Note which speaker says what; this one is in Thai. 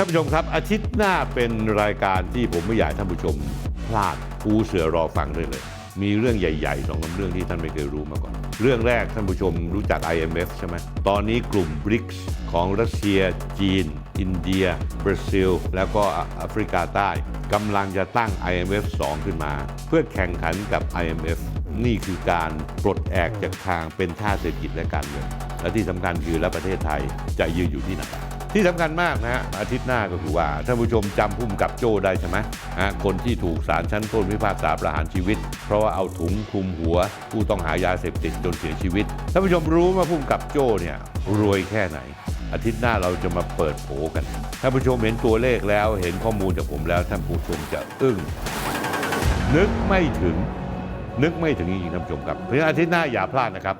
Speaker 1: ท่านผู้ชมครับ อาทิตย์หน้าเป็นรายการที่ผมไม่อยากท่านผู้ชมพลาดปูเสือรอฟังเลยเลย มีเรื่องใหญ่ๆสองสามเรื่องที่ท่านไม่เคยรู้มาก่อน เรื่องแรกท่านผู้ชมรู้จัก IMF ใช่ไหมตอนนี้กลุ่ม BRICS ของรัสเซีย จีน อินเดีย บราซิล แล้วก็แอฟริกาใต้กำลังจะตั้ง IMF 2 ขึ้นมา เพื่อแข่งขันกับ IMF นี่คือการปลดแอกจากทางเป็นชาเศรษฐกิจและการเมืองและที่สำคัญคือแล้วประเทศไทยจะยืนอยู่ที่ไหน ที่สำคัญมากนะฮะอาทิตย์หน้าก็คือว่าท่านผู้ชมจำพุ่มกับโจ้ได้ใช่ไหมฮะคนที่ถูกศาลชั้นต้นพิพากษาประหารชีวิต เพราะว่าเอาถุงคลุมหัว ผู้ต้องหายาเสพติดจนเสียชีวิตท่านผู้ชมรู้ว่าพุ่มกับโจ้เนี่ยรวยแค่ไหน อาทิตย์หน้าเราจะมาเปิดโผกันท่านผู้ชมเห็นตัวเลขแล้วเห็นข้อมูลจากผมแล้วท่านผู้ชมจะอึ้งนึกไม่ถึง นึกไม่ถึงจริงๆท่านผู้ชมครับเพราะฉะนั้นอาทิตย์หน้าอย่าพลาดนะครับ